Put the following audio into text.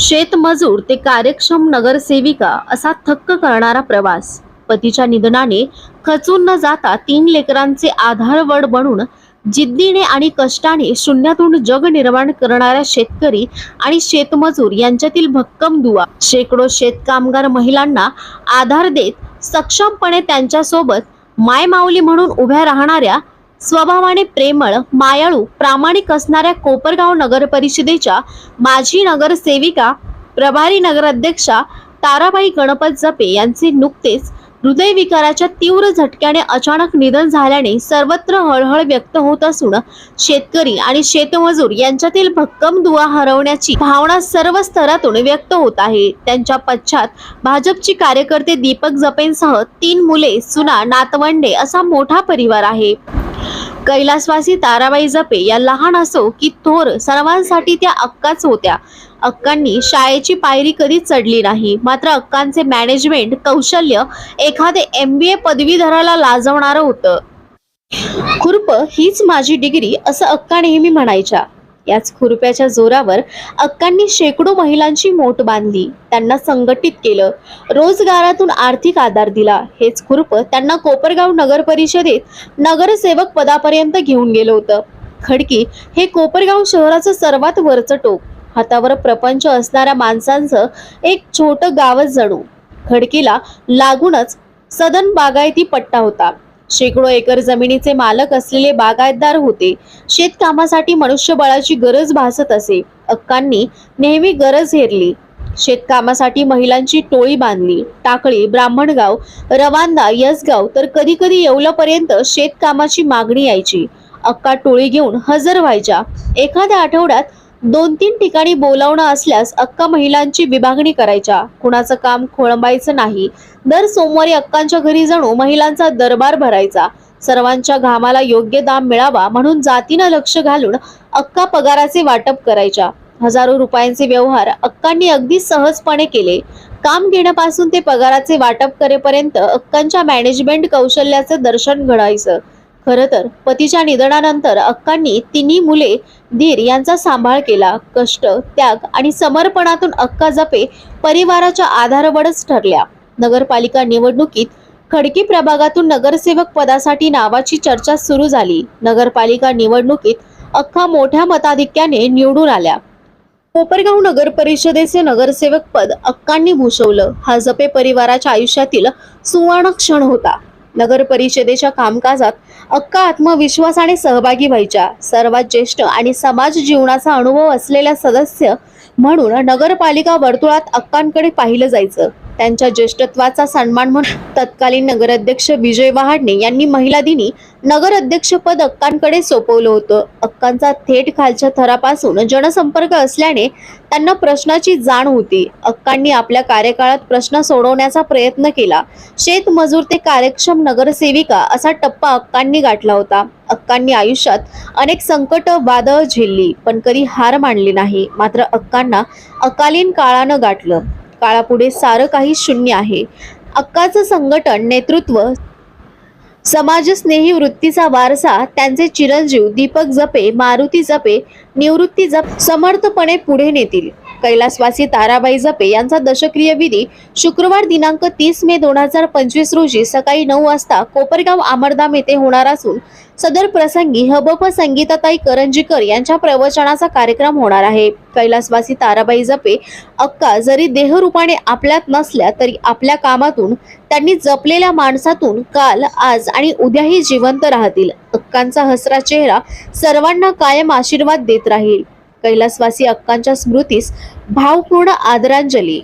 शेतमजूर ते कार्यक्षम नगरसेविका असा थक्क करणारा प्रवास. पतीच्या निधनाने खचून न जाता तीन लेकरांचे आधारवड बनून जिद्दीने आणि कष्टाने शून्यातून जग निर्माण करणाऱ्या शेतकरी आणि शेतमजूर यांच्यातील भक्कम दुवा. शेकडो शेतकामगार महिलांना आधार देत सक्षमपणे त्यांच्यासोबत मायमाऊली म्हणून उभ्या राहणाऱ्या स्वभावाने प्रेमळ मायाळू प्रामाणिक असणाऱ्या कोपरगाव नगर परिषदेच्या माजी नगरसेविका प्रभारी नगराध्यक्षा ताराबाई गणपत जपे यांचे नुकतेच हृदयविकाराच्या तीव्र झटक्याने अचानक निधन झाल्याने सर्वत्र हळहळ व्यक्त होत असून शेतकरी आणि शेतमजूर यांच्यातील भक्कम दुवा हरवण्याची भावना सर्व स्तरातून व्यक्त होत आहे. त्यांच्या पश्चात भाजपची कार्यकर्ते दीपक जपेंसह तीन मुले सुना नातवंडे असा मोठा परिवार आहे. कैलासवासी ताराबाई जपे या लहान असो की थोर सर्वांसाठी त्या अक्काच होत्या. अक्कांनी शाळेची पायरी कधी चढली नाही. मात्र अक्कांचे मॅनेजमेंट कौशल्य एखादे एम बी ए पदवीधराला लाजवणारं होतं. खुरप हीच माझी डिग्री असं अक्का नेहमी म्हणायच्या. याच खुरप्याच्या जोरावर अक्कांनी शेकडो महिलांची मोठ बांधली. त्यांना संघटित केलं. रोजगारातून आर्थिक आधार दिला. हेच खुरप त्यांना कोपरगाव नगर परिषदेत नगरसेवक पदापर्यंत घेऊन गेलं होतं. खडकी हे कोपरगाव शहराचं सर्वात वरचं टोक. हातावर प्रपंच असणाऱ्या माणसांचं एक छोटं गावच जणू. खडकीला लागूनच सदन बागायती पट्टा होता. शेकडो एकर जमिनीचे मालक असलेले बागायतदार होते. शेतकामासाठी मनुष्यबळाची गरज भासत असे. अक्कांनी नेहमी गरज हेरली. शेतकामासाठी महिलांची टोळी बांधली. टाकळी ब्राह्मणगाव रवांदा यसगाव तर कधी कधी येवलापर्यंत शेतकामाची मागणी यायची. अक्का टोळी घेऊन हजर व्हायच्या. एखाद्या आठवड्यात दोन तीन ठिकाणी बोलावणं असल्यास अक्का महिलांची विभागणी करायच्या. कुणाचं काम खोळंबायचं नाही. दर सोमवारी अक्कांच्या घरी जणू महिलांचा दरबार भरायचा. सर्वांच्या घामाला योग्य दाम मिळावा म्हणून जातीनं लक्ष घालून अक्का पगाराचे वाटप करायच्या. हजारो रुपयांचे व्यवहार अक्कांनी अगदी सहजपणे केले. काम घेण्यापासून ते पगाराचे वाटप करेपर्यंत अक्कांच्या मॅनेजमेंट कौशल्याचं दर्शन घडायचं. खरं तर पतीच्या निधनानंतर अक्कांनी तिन्ही मुले धीर यांचा सांभाळ केला. कष्ट त्याग आणि समर्पणातून अक्का जपे परिवाराच्या आधारवडच ठरल्या. नगरपालिका निवडणुकीत खडकी प्रभागातून नगरसेवक पदासाठी नावाची चर्चा सुरू झाली. नगरपालिका निवडणुकीत अख्खा मोठ्या मताधिक्याने निवडून आल्या. कोपरगाव नगर परिषदेचे नगरसेवक पद अक्कांनी भूषवलं. हा जपे परिवाराच्या आयुष्यातील सुवर्ण क्षण होता. नगर परिषदेच्या कामकाजात अक्का आत्मविश्वासाने सहभागी व्हायच्या. सर्वात ज्येष्ठ आणि समाज जीवनाचा अनुभव असलेल्या सदस्य म्हणून नगरपालिका वर्तुळात अक्कांकडे पाहिलं जायचं. त्यांच्या ज्येष्ठत्वाचा सन्मान म्हणून तत्कालीन नगराध्यक्ष विजय वहाडणे यांनी महिला दिनी नगराध्यक्षपद अक्कांकडे सोपवलं होतं. अक्कांचा थेट खालच्या थरापासून जनसंपर्क असल्याने त्यांना प्रश्नाची जाण होती. अक्कांनी आपल्या कार्यकाळात प्रश्न सोडवण्याचा प्रयत्न केला. शेतमजूर ते कार्यक्षम नगरसेविका असा टप्पा अक्कांनी गाठला होता. अक्कांनी आयुष्यात अनेक संकट वादळ झेलली पण कधी हार मानली नाही. मात्र अक्कांना अकालीन काळानं गाठलं. काळापुढे सारं काही शून्य आहे. अक्काचं संघटन नेतृत्व समाजस्नेही वृत्तीचा वारसा त्यांचे चिरंजीव दीपक जपे मारुती जपे निवृत्ती जप समर्थपणे पुढे नेतील. कैलासवासी ताराबाई जपे यांचा दशक्रिय विधी शुक्रवार दिनांक तीस मे दोन हजार पंचवीस रोजी सकाळी नऊ वाजता कोपरगाव आमरधाम येथे होणार असून सदर प्रसंगी हबप संगीताताई करंजीकर यांच्या प्रवचनाचा कार्यक्रम होणार आहे. कैलासवासी ताराबाई जपे अक्का जरी देहरूपाने आपल्यात नसल्या तरी आपल्या कामातून त्यांनी जपलेल्या माणसातून काल आज आणि उद्याही जिवंत राहतील. अक्कांचा हसरा चेहरा सर्वांना कायम आशीर्वाद देत राहील. कैलासवासी अक्कांच्या स्मृतीस भावपूर्ण आदरांजली.